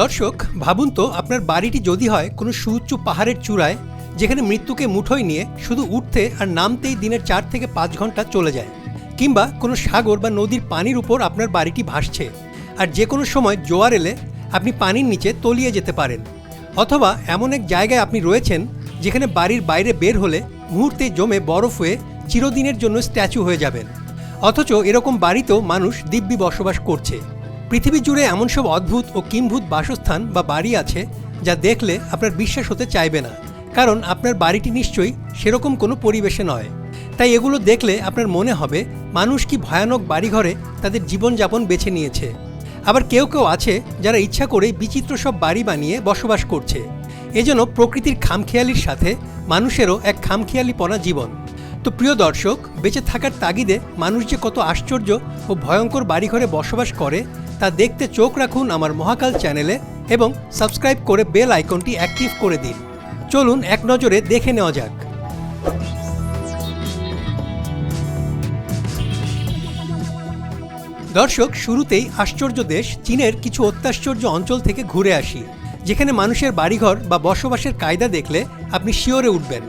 দর্শক, ভাবুন তো, আপনার বাড়িটি যদি হয় কোনো সুউচ্চ পাহাড়ের চূড়ায়, যেখানে মৃত্যুকে মুঠোয় নিয়ে শুধু উঠতে আর নামতেই দিনের চার থেকে পাঁচ ঘণ্টা চলে যায়, কিংবা কোনো সাগর বা নদীর পানির উপর আপনার বাড়িটি ভাসছে, আর যে কোনো সময় জোয়ার এলে আপনি পানির নিচে তলিয়ে যেতে পারেন, অথবা এমন এক জায়গায় আপনি রয়েছেন, যেখানে বাড়ির বাইরে বের হলে মুহূর্তে জমে বরফ হয়ে চিরদিনের জন্য স্ট্যাচু হয়ে যাবেন, অথচ এরকম বাড়িতেও মানুষ দিব্যি বসবাস করছে। পৃথিবী জুড়ে এমন সব অদ্ভুত ও কিম্ভূত বাসস্থান বা বাড়ি আছে যা দেখলে আপনার বিশ্বাস হতে চাইবে না, কারণ আপনার বাড়িটি নিশ্চয়ই সেরকম কোনো পরিবেশে নয়। তাই এগুলো দেখলে আপনার মনে হবে, মানুষ কি ভয়ানক বাড়িঘরে তাদের জীবনযাপন বেছে নিয়েছে। আবার কেউ কেউ আছে যারা ইচ্ছা করে বিচিত্র সব বাড়ি বানিয়ে বসবাস করছে। এজন্য প্রকৃতির খামখেয়ালির সাথে মানুষেরও এক খামখেয়ালিপনা জীবন। তো প্রিয় দর্শক, বেঁচে থাকার তাগিদে মানুষ যে কত আশ্চর্য ও ভয়ঙ্কর বাড়িঘরে বসবাস করে, তা দেখতে চোখ রাখুন আমার মহাকাল চ্যানেলে এবং সাবস্ক্রাইব করে বেল আইকনটি অ্যাক্টিভ করে দিন। চলুন এক নজরে দেখে নেওয়া যাক। দর্শক, শুরুতেই আশ্চর্য দেশ চীনের কিছু অত্যাশ্চর্য অঞ্চল থেকে ঘুরে আসি, যেখানে মানুষের বাড়িঘর বা বসবাসের কায়দা দেখলে আপনি শিওরে উঠবেন।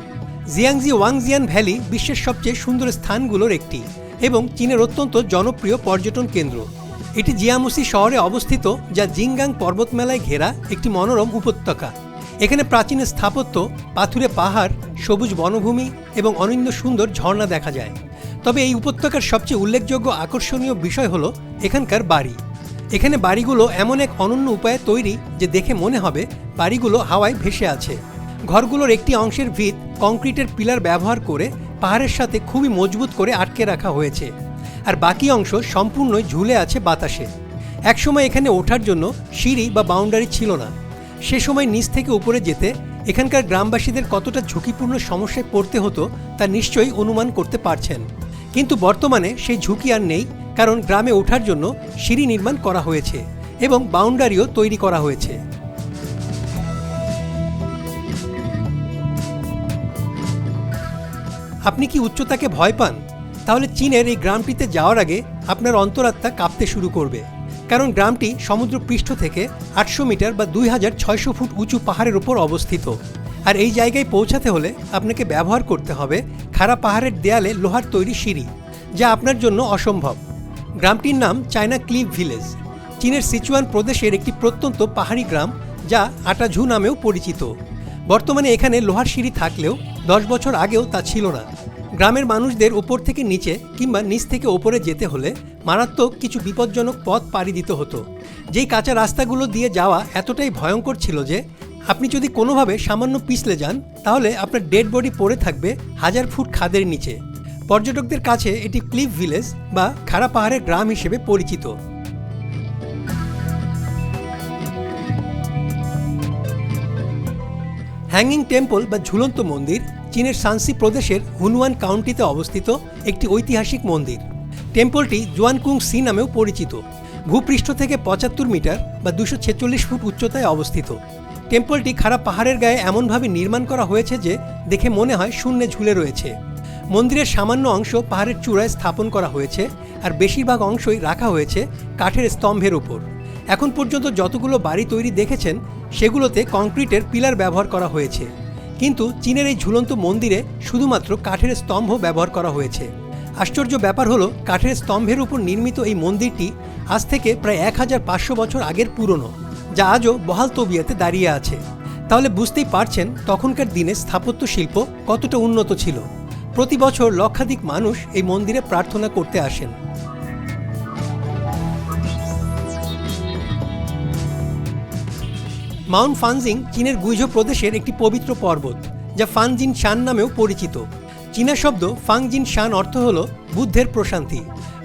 জিয়াংজি ওয়াংজিয়ান ভ্যালি বিশ্বের সবচেয়ে সুন্দর স্থানগুলোর একটি এবং চীনের অত্যন্ত জনপ্রিয় পর্যটন কেন্দ্র। এটি জিয়ামুসি শহরে অবস্থিত, যা জিংগাং পর্বতমেলায় ঘেরা একটি মনোরম উপত্যকা। এখানে প্রাচীন স্থাপত্য, পাথুরে পাহাড়, সবুজ বনভূমি এবং অনন্য সুন্দর ঝর্ণা দেখা যায়। তবে এই উপত্যকার সবচেয়ে উল্লেখযোগ্য আকর্ষণীয় বিষয় হলো এখানকার বাড়ি। এখানে বাড়িগুলো এমন এক অনন্য উপায়ে তৈরি যে দেখে মনে হবে বাড়িগুলো হাওয়ায় ভেসে আছে। ঘরগুলোর একটি অংশের ভিত কংক্রিটের পিলার ব্যবহার করে পাহাড়ের সাথে খুবই মজবুত করে আটকে রাখা হয়েছে। আর বাকি অংশ সম্পূর্ণই ঝুলে আছে বাতাসে। একসময় এখানে ওঠার জন্য সিঁড়ি বা বাউন্ডারি ছিল না। সে সময় নিচ থেকে উপরে যেতে এখানকার গ্রামবাসীদের কতটা ঝুঁকিপূর্ণ সমস্যায় পড়তে হতো তা নিশ্চয়ই অনুমান করতে পারছেন। কিন্তু বর্তমানে সেই ঝুঁকি আর নেই, কারণ গ্রামে ওঠার জন্য সিঁড়ি নির্মাণ করা হয়েছে এবং বাউন্ডারিও তৈরি করা হয়েছে। আপনি কি উচ্চতাকে ভয় পান? তাহলে চীনের এই গ্রামটিতে যাওয়ার আগে আপনার অন্তরাত্মা কাঁপতে শুরু করবে। কারণ গ্রামটি সমুদ্র পৃষ্ঠ থেকে আটশো মিটার বা দুই হাজার ছয়শো ফুট উঁচু পাহাড়ের উপর অবস্থিত। আর এই জায়গায় পৌঁছাতে হলে আপনাকে ব্যবহার করতে হবে খাড়া পাহাড়ের দেয়ালে লোহার তৈরি সিঁড়ি, যা আপনার জন্য অসম্ভব। গ্রামটির নাম চায়না ক্লিভ ভিলেজ। চীনের সিচুয়ান প্রদেশের একটি প্রত্যন্ত পাহাড়ি গ্রাম, যা আটাঝু নামেও পরিচিত। বর্তমানে এখানে লোহার সিঁড়ি থাকলেও দশ বছর আগেও তা ছিল না। গ্রামের মানুষদের উপর থেকে নিচে কিংবা নিচ থেকে ওপরে যেতে হলে মারাত্মক কিছু বিপজ্জনক পথ পাড়ি দিতে হতো। যেই কাঁচা রাস্তাগুলো দিয়ে যাওয়া এতটাই ভয়ঙ্কর ছিল যে, আপনি যদি কোনোভাবে সামান্য পিছলে যান, তাহলে আপনার ডেড বডি পড়ে থাকবে হাজার ফুট খাদের নিচে। পর্যটকদের কাছে এটি ক্লিফ ভিলেজ বা খাড়া পাহাড়ের গ্রাম হিসেবে পরিচিত। হ্যাঙ্গিং টেম্পল বা ঝুলন্ত মন্দির চীনের সানসি প্রদেশের হুনুয়ান কাউন্টিতে অবস্থিত একটি ঐতিহাসিক মন্দির। টেম্পলটি জুয়ানকুং সি নামেও পরিচিত। ভূপৃষ্ঠ থেকে পঁচাত্তর মিটার বা দুশো ছেচল্লিশ ফুট উচ্চতায় অবস্থিত। টেম্পলটি খারাপ পাহাড়ের গায়ে এমনভাবে নির্মাণ করা হয়েছে যে দেখে মনে হয় শূন্যে ঝুলে রয়েছে। মন্দিরের সামান্য অংশ পাহাড়ের চূড়ায় স্থাপন করা হয়েছে আর বেশিরভাগ অংশই রাখা হয়েছে কাঠের স্তম্ভের উপর। এখন পর্যন্ত যতগুলো বাড়ি তৈরি দেখেছেন, সেগুলোতে কংক্রিটের পিলার ব্যবহার করা হয়েছে। কিন্তু চীনের এই ঝুলন্ত মন্দিরে শুধুমাত্র কাঠের স্তম্ভ ব্যবহার করা হয়েছে। আশ্চর্য ব্যাপার হলো, কাঠের স্তম্ভের উপর নির্মিত এই মন্দিরটি আজ থেকে প্রায় এক হাজার পাঁচশো বছর আগের পুরনো, যা আজও বহাল তবিয়াতে দাঁড়িয়ে আছে। তাহলে বুঝতেই পারছেন, তখনকার দিনে স্থাপত্য শিল্প কতটা উন্নত ছিল। প্রতি বছর লক্ষাধিক মানুষ এই মন্দিরে প্রার্থনা করতে আসেন। মাউন্ট ফানজিং চীনের গুইঝো প্রদেশের একটি পবিত্র পর্বত, যা ফানজিন শান নামেও পরিচিত। চীনা শব্দ ফাংজিন শান অর্থ হল বুদ্ধের প্রশান্তি।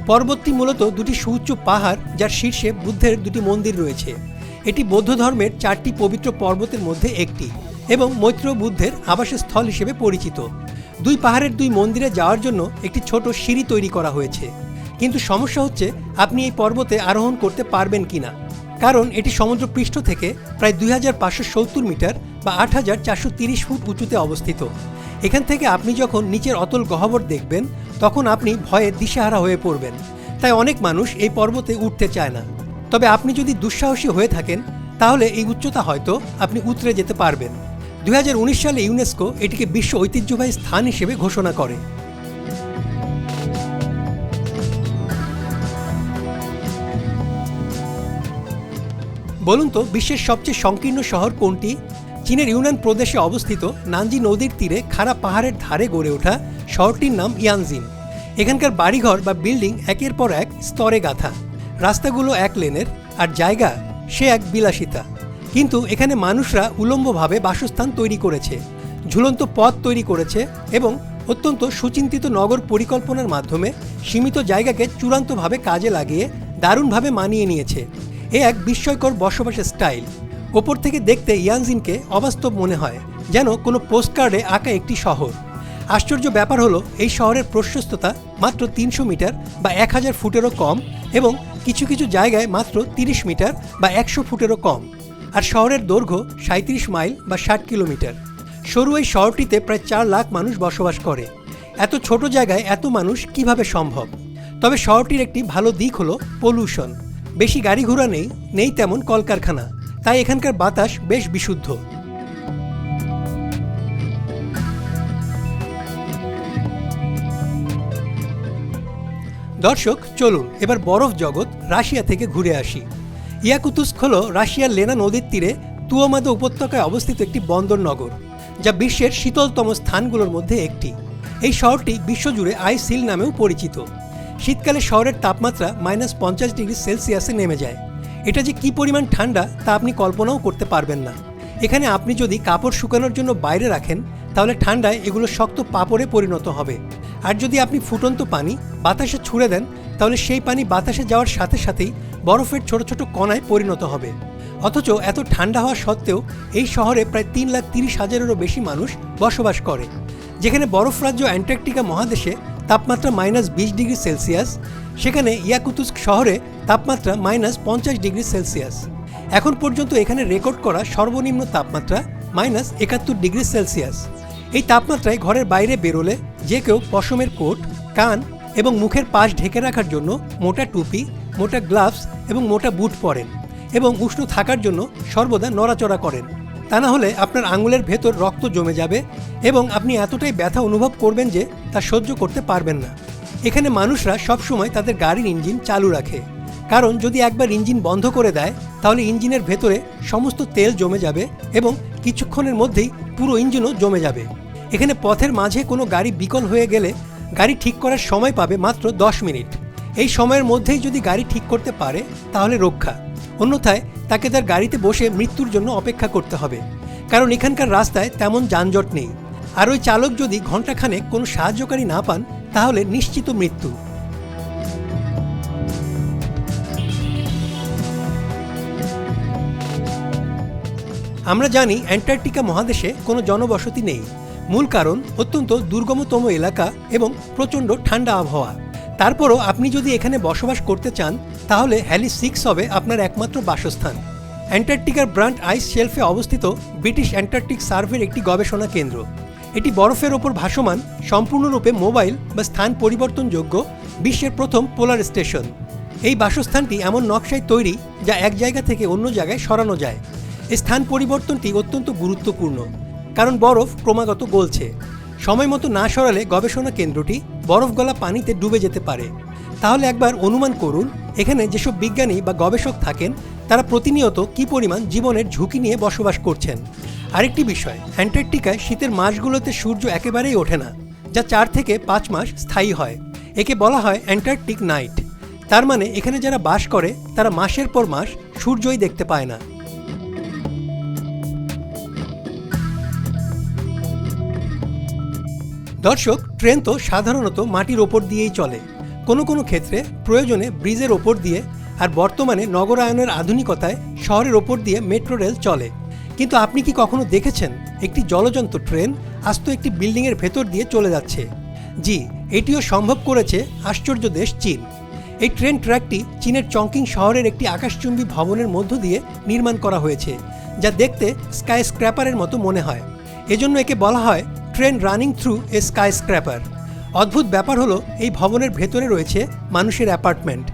পর্বতটি মূলত দুটি সুউচ্চ পাহাড়, যার শীর্ষে বুদ্ধের দুটি মন্দির রয়েছে। এটি বৌদ্ধ ধর্মের চারটি পবিত্র পর্বতের মধ্যে একটি এবং মৈত্র বুদ্ধের আবাসস্থল হিসেবে পরিচিত। দুই পাহাড়ের দুই মন্দিরে যাওয়ার জন্য একটি ছোট সিঁড়ি তৈরি করা হয়েছে। কিন্তু সমস্যা হচ্ছে, আপনি এই পর্বতে আরোহণ করতে পারবেন কিনা। কারণ এটি সমুদ্র পৃষ্ঠ থেকে প্রায় দুই হাজার পাঁচশো সত্তর মিটার বা আট ফুট উঁচুতে অবস্থিত। এখান থেকে আপনি যখন নিচের অতল গহ্বর দেখবেন, তখন আপনি ভয়ে দিশেহারা হয়ে পড়বেন। তাই অনেক মানুষ এই পর্বতে উঠতে চায় না। তবে আপনি যদি দুঃসাহসী হয়ে থাকেন, তাহলে এই উচ্চতা হয়তো আপনি উতরে যেতে পারবেন। দুই হাজার উনিশ সালে ইউনেস্কো এটিকে বিশ্ব ঐতিহ্যবাহী স্থান হিসেবে ঘোষণা করে। বলুন তো, বিশ্বের সবচেয়ে সংকীর্ণ শহর কোনটি? চীনের ইউনান প্রদেশে অবস্থিত নানজি নদীর তীরে খাড়া পাহাড়ের ধারে গড়ে ওঠা শহরটির নাম ইয়ানজিন। এখানকার বাড়িঘর বা বিল্ডিং একের পর এক স্তরে গাঁথা। রাস্তাগুলো এক লেনের আর জায়গা সে এক বিলাসিতা। কিন্তু এখানে মানুষরা উলম্বভাবে বাসস্থান তৈরি করেছে, ঝুলন্ত পথ তৈরি করেছে এবং অত্যন্ত সুচিন্তিত নগর পরিকল্পনার মাধ্যমে সীমিত জায়গাকে চূড়ান্তভাবে কাজে লাগিয়ে দারুণভাবে মানিয়ে নিয়েছে। এ এক বিস্ময়কর বসবাসের স্টাইল। ওপর থেকে দেখতে ইয়ানজিনকে অবাস্তব মনে হয়, যেন কোনো পোস্টকার্ডে আঁকা একটি শহর। আশ্চর্য ব্যাপার হলো, এই শহরের প্রশস্ততা মাত্র তিনশো মিটার বা এক হাজার ফুটেরও কম এবং কিছু কিছু জায়গায় মাত্র তিরিশ মিটার বা একশো ফুটেরও কম। আর শহরের দৈর্ঘ্য সাঁত্রিশ মাইল বা ষাট কিলোমিটার। সরু এই শহরটিতে প্রায় চার লাখ মানুষ বসবাস করে। এত ছোট জায়গায় এত মানুষ কীভাবে সম্ভব? তবে শহরটির একটি ভালো দিক হলো পলিউশন। বেশি গাড়ি ঘোড়া নেই নেই তেমন কলকারখানা। তাই এখানকার বাতাস বেশ বিশুদ্ধ। দর্শক, চলুন, এবার বরফ জগৎ রাশিয়া থেকে ঘুরে আসি। ইয়াকুতুস্ক হল রাশিয়ার লেনা নদীর তীরে তুয়ামাদা উপত্যকায় অবস্থিত একটি বন্দর নগর, যা বিশ্বের শীতলতম স্থানগুলোর মধ্যে একটি। এই শহরটি বিশ্বজুড়ে আই সিল নামেও পরিচিত। শীতকালে শহরের তাপমাত্রা মাইনাস পঞ্চাশ ডিগ্রি সেলসিয়াসে নেমে যায়। এটা যে কি পরিমাণ ঠান্ডা তা আপনি কল্পনাও করতে পারবেন না। এখানে আপনি যদি কাপড় শুকানোর জন্য বাইরে রাখেন, তাহলে ঠান্ডায় এগুলো শক্ত পাপড়ে পরিণত হবে। আর যদি আপনি ফুটন্ত পানি বাতাসে ছুড়ে দেন, তাহলে সেই পানি বাতাসে যাওয়ার সাথে সাথেই বরফের ছোট ছোট কণায় পরিণত হবে। অথচ এত ঠান্ডা হওয়া সত্ত্বেও এই শহরে প্রায় তিন লাখ তিরিশ হাজারেরও বেশি মানুষ বসবাস করে। যেখানে বরফ রাজ্য অ্যান্টার্কটিকা মহাদেশে তাপমাত্রা মাইনাস বিশ ডিগ্রি সেলসিয়াস। সেখানে ইয়াকুতুস্ক শহরে তাপমাত্রা মাইনাস পঞ্চাশ ডিগ্রি সেলসিয়াস। এখন পর্যন্ত এখানে রেকর্ড করা সর্বনিম্ন তাপমাত্রা মাইনাস একাত্তর ডিগ্রি সেলসিয়াস। এই তাপমাত্রায় ঘরের বাইরে বেরোলে যে কেউ পশমের কোট, কান এবং মুখের পাশ ঢেকে রাখার জন্য মোটা টুপি, মোটা গ্লাভস এবং মোটা বুট পরেন এবং উষ্ণ থাকার জন্য সর্বদা নড়াচড়া করেন। তা না হলে আপনার আঙুলের ভেতর রক্ত জমে যাবে এবং আপনি এতটাই ব্যথা অনুভব করবেন যে তা সহ্য করতে পারবেন না। এখানে মানুষরা সবসময় তাদের গাড়ির ইঞ্জিন চালু রাখে। কারণ যদি একবার ইঞ্জিন বন্ধ করে দেয়, তাহলে ইঞ্জিনের ভেতরে সমস্ত তেল জমে যাবে এবং কিছুক্ষণের মধ্যেই পুরো ইঞ্জিনও জমে যাবে। এখানে পথের মাঝে কোনো গাড়ি বিকল হয়ে গেলে গাড়ি ঠিক করার সময় পাবে মাত্র দশ মিনিট। এই সময়ের মধ্যেই যদি গাড়ি ঠিক করতে পারে, তাহলে রক্ষা। অন্যথায় তাকে তার গাড়িতে বসে মৃত্যুর জন্য অপেক্ষা করতে হবে। কারণ এখানকার রাস্তায় তেমন যানজট নেই। আর ওই চালক যদি ঘন্টাখানেক কোনো সাহায্যকারী না পান, তাহলে নিশ্চিত মৃত্যু। আমরা জানি অ্যান্টার্কটিকা মহাদেশে কোনো জনবসতি নেই। মূল কারণ অত্যন্ত দুর্গমতম এলাকা এবং প্রচণ্ড ঠান্ডা আবহাওয়া। তারপরও আপনি যদি এখানে বসবাস করতে চান, তাহলে হ্যালি সিক্স হবে আপনার একমাত্র বাসস্থান। অ্যান্টার্কটিকার ব্রান্ড আইস শেলফে অবস্থিত ব্রিটিশ অ্যান্টার্কটিক সার্ভের একটি গবেষণা কেন্দ্র। এটি বরফের ওপর ভাসমান, সম্পূর্ণরূপে মোবাইল বা স্থান পরিবর্তনযোগ্য, বিশ্বের প্রথম পোলার স্টেশন। এই বাসস্থানটি এমন নকশায় তৈরি যা এক জায়গা থেকে অন্য জায়গায় সরানো যায়। এই স্থান পরিবর্তনটি অত্যন্ত গুরুত্বপূর্ণ, কারণ বরফ ক্রমাগত গলছে। সময় মতো না সরালে গবেষণা কেন্দ্রটি বরফ গলা পানিতে ডুবে যেতে পারে। তাহলে একবার অনুমান করুন, এখানে যেসব বিজ্ঞানী বা গবেষক থাকেন, তারা প্রতিনিয়ত কী পরিমাণ জীবনের ঝুঁকি নিয়ে বসবাস করছেন? আরেকটি বিষয়, অ্যান্টার্কটিকায় শীতের মাসগুলোতে সূর্য একেবারেই ওঠে না, যা চার থেকে পাঁচ মাস স্থায়ী হয়। একে বলা হয় অ্যান্টার্কটিক নাইট। তার মানে এখানে যারা বাস করে, তারা মাসের পর মাস সূর্যই দেখতে পায় না। দর্শক, ট্রেন তো সাধারণত মাটির ওপর দিয়েই চলে। কোনো কোনো ক্ষেত্রে প্রয়োজনে ব্রিজের ওপর দিয়ে আর বর্তমানে নগরায়নের আধুনিকতায় শহরের ওপর দিয়ে মেট্রো রেল চলে। কিন্তু আপনি কি কখনো দেখেছেন একটি জলযন্ত্র ট্রেন আস্ত একটি বিল্ডিংয়ের ভেতর দিয়ে চলে যাচ্ছে? জি, এটিও সম্ভব করেছে আশ্চর্য দেশ চীন। এই ট্রেন ট্র্যাকটি চীনের চংকিং শহরের একটি আকাশচুম্বী ভবনের মধ্য দিয়ে নির্মাণ করা হয়েছে, যা দেখতে স্কাই স্ক্র্যাপারের মতো মনে হয়। এজন্য একে বলা হয় train running through a skyscraper অদ্ভুত ব্যাপার হলো, এই ভবনের ভেতরে রয়েছে মানুষের অ্যাপার্টমেন্ট।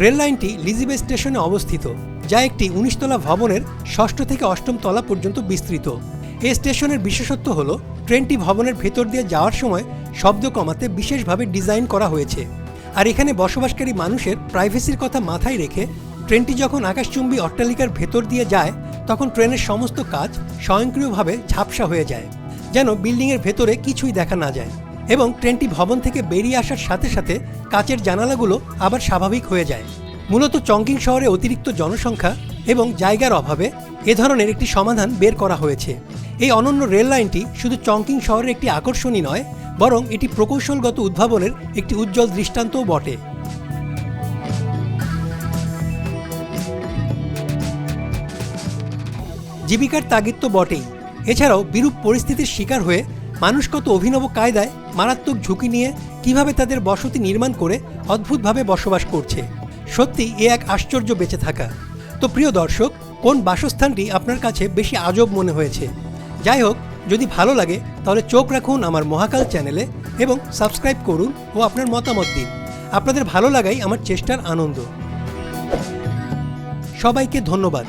রেল লাইনটি লিজিবে স্টেশনে অবস্থিত, যা একটি উনিশতলা ভবনের ষষ্ঠ থেকে অষ্টম তলা পর্যন্ত বিস্তৃত। এ স্টেশনের বিশেষত্ব হল, ট্রেনটি ভবনের ভেতর দিয়ে যাওয়ার সময় শব্দ কমাতে বিশেষভাবে ডিজাইন করা হয়েছে। আর এখানে বসবাসকারী মানুষের প্রাইভেসির কথা মাথায় রেখে ট্রেনটি যখন আকাশচুম্বী অট্টালিকার ভেতর দিয়ে যায়, তখন ট্রেনের সমস্ত কাজ স্বয়ংক্রিয়ভাবে ঝাপসা হয়ে যায়। যেন বিল্ডিংয়ের ভেতরে কিছুই দেখা না যায় এবং ট্রেনটি ভবন থেকে বেরিয়ে আসার সাথে সাথে কাচের জানালাগুলো আবার স্বাভাবিক হয়ে যায়। মূলত চংকিং শহরে অতিরিক্ত জনসংখ্যা এবং জায়গার অভাবে এ ধরনের একটি সমাধান বের করা হয়েছে। এই অনন্য রেল লাইনটি শুধু চংকিং শহরের একটি আকর্ষণই নয়, বরং এটি প্রকৌশলগত উদ্ভাবনের একটি উজ্জ্বল দৃষ্টান্তও বটে। জীবিকার তাগিদ তো বটেই এছাড়াও বিরূপ পরিস্থিতির শিকার হয়ে মানুষ কত অভিনব কায়দায় মারাত্মক ঝুঁকি নিয়ে কীভাবে তাদের বসতি নির্মাণ করে অদ্ভুতভাবে বসবাস করছে। সত্যি এ এক আশ্চর্য বেঁচে থাকা। তো প্রিয় দর্শক, কোন বাসস্থানটি আপনার কাছে বেশি আজব মনে হয়েছে? যাই হোক, যদি ভালো লাগে, তাহলে চোখ রাখুন আমার মহাকাল চ্যানেলে এবং সাবস্ক্রাইব করুন ও আপনার মতামত দিন। আপনাদের ভালো লাগাই আমার চেষ্টার আনন্দ। সবাইকে ধন্যবাদ।